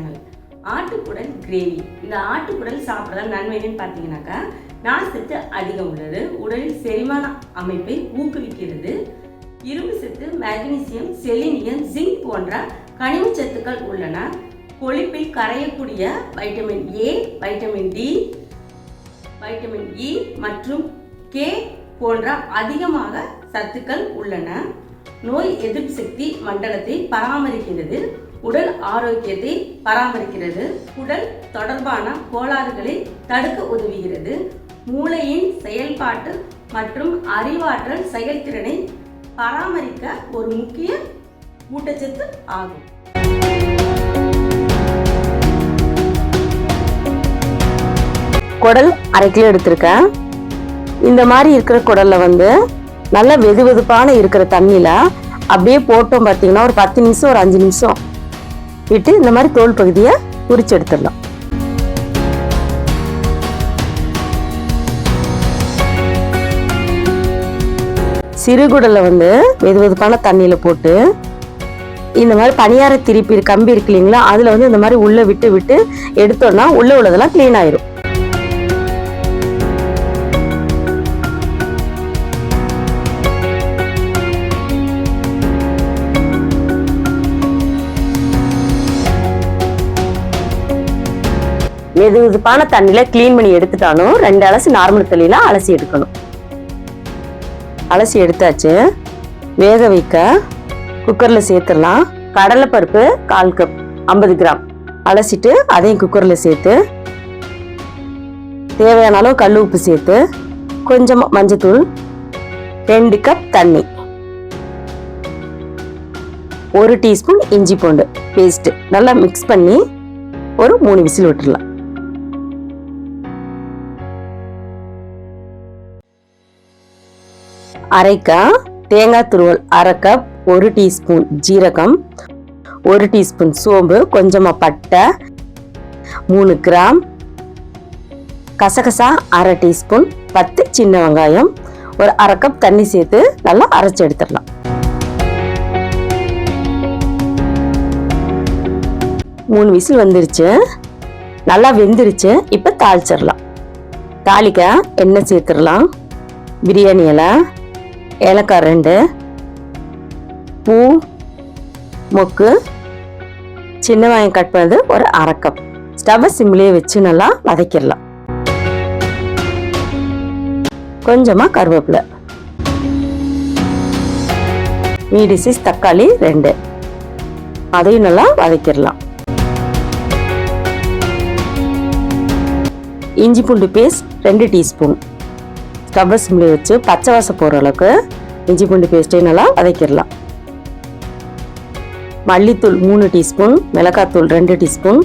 Channel ஆட்டுக்குடல் gravy. இந்த ஆட்டுக்குடல் சாப்பிட்றதால் நன்மைன்னு பார்த்தீங்கன்னாக்கா பார்த்தீங்கன்னாக்கா நார்ச்சத்து அதிகம் உள்ளது. உடலில் செரிமான அமைப்பை ஊக்குவிக்கிறது. இரும்பு சத்து மேக்னீசியம் செலினியம் ஜிங்க் போன்ற கனிம சத்துக்கள் உள்ளன. கொழுப்பில் கரையக்கூடிய vitamin A vitamin D vitamin E மற்றும் கே போன்ற அதிகமாக சத்துக்கள் உள்ளன. நோய் எதிர்ப்பு சக்தி மண்டலத்தை பராமரிக்கிறது உடல் ஆரோக்கியத்தை பராமரிக்கிறது. உடல் தொடர்பான கோளாறுகளை தடுக்க உதவுகிறது. மூளையின் செயல்பாட்டு மற்றும் அறிவாற்றல் செயல்திறனை பராமரிக்க ஒரு முக்கிய ஊட்டச்சத்து ஆகும். குடல் அரை கிலோ எடுத்திருக்கேன். இந்த மாதிரி இருக்கிற குடல்ல வந்து நல்ல வெது வெதுப்பான இருக்கிற தண்ணியில் அப்படியே போட்டோம் பார்த்தீங்கன்னா ஒரு பத்து நிமிஷம் ஒரு அஞ்சு நிமிஷம் விட்டு இந்த மாதிரி தோல் பகுதியை உரிச்சு எடுத்துடலாம். சிறுகுடலை வந்து வெது வெதுப்பான தண்ணியில் போட்டு இந்த மாதிரி பணியார திருப்பி கம்பி இருக்கு இல்லைங்களா அதில் வந்து இந்த மாதிரி உள்ளே விட்டு விட்டு எடுத்தோன்னா உள்ளே உள்ளதெல்லாம் க்ளீன் ஆயிரும். எது வெதுப்பான தண்ணியில க்ளீன் பண்ணி எடுத்துட்டாலும் ரெண்டு அலசி நார்மல் தண்ணியில அலசி எடுக்கணும். அலசி எடுத்தாச்சு. வேக வைக்க குக்கர்ல சேர்த்துடலாம். கடலைப்பருப்பு கால் கப் ஐம்பது கிராம் அலசிட்டு அதையும் குக்கர்ல சேர்த்து தேவையான அளவு கல் உப்பு சேர்த்து கொஞ்சம் மஞ்சத்தூள் ரெண்டு கப் தண்ணி. ஒரு டீஸ்பூன் இஞ்சி பூண்டு பேஸ்ட் நல்லா மிக்ஸ் பண்ணி ஒரு மூணு விசில் விட்டுடலாம். அரைக்கா தேங்காய் துருவல் அரை கப் ஒரு டீஸ்பூன் ஜீரகம் ஒரு டீஸ்பூன் சோம்பு கொஞ்சமாக பட்டை மூணு கிராம் கசகசா அரை டீஸ்பூன் பத்து சின்ன வெங்காயம் ஒரு அரை கப் தண்ணி சேர்த்து நல்லா அரைச்சி எடுத்துடலாம். மூணு விசில் வந்துருச்சு. நல்லா வெந்துருச்சு. இப்போ தாளிச்சிடலாம். தாளிக்க எண்ணெய் சேர்த்துடலாம். பிரியாணி இலை ஏலக்காய் ரெண்டு பூ மொக்கு சின்ன வாங்கி கட் பண்ணது ஒரு அரை கப் ஸ்டவ்வை சிம்லேயே வச்சு நல்லா வதக்கிடலாம். கொஞ்சமாக கருவேப்பிலை. மீடி சீஸ் தக்காளி ரெண்டு. அதையும் நல்லா வதக்கிடலாம். இஞ்சி பூண்டு பேஸ்ட் ரெண்டு டீஸ்பூன். ஸ்டவ்வை சிம்மில் வச்சு பச்சை வாசம் போகிற அளவுக்கு இஞ்சி பூண்டு பேஸ்ட்டையும் நல்லா வதக்கிடலாம். மல்லித்தூள் மூணு டீஸ்பூன் மிளகாத்தூள் ரெண்டு டீஸ்பூன்.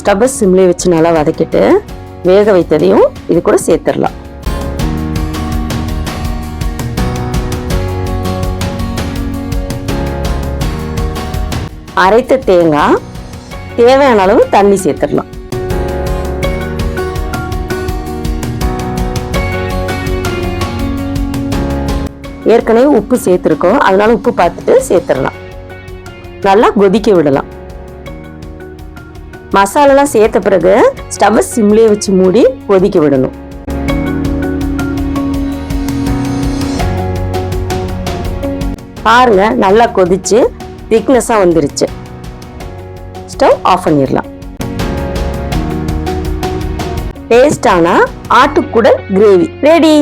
ஸ்டபஸ் சிம்லேயே வச்சு நல்லா வதக்கிட்டு வேக வைத்ததையும் இது கூட சேர்த்துடலாம். அரைத்த தேங்காய் தேவையான அளவு தண்ணி சேர்த்துடலாம். ஏற்கனவே உப்பு சேர்த்துருக்கோம். அதனால உப்பு பார்த்துட்டு சேர்த்துடலாம். நல்லா கொதிக்க விடலாம். மசாலாலாம் சேர்த்த பிறகு ஸ்டவ் சிம்லேயே வச்சு மூடி கொதிக்க விடணும். பாருங்க நல்லா கொதிச்சு திக்னஸாக வந்துருச்சு. ஸ்டவ் ஆஃப் பண்ணிடலாம். டேஸ்டான ஆட்டுக்குடல் கிரேவி ரெடி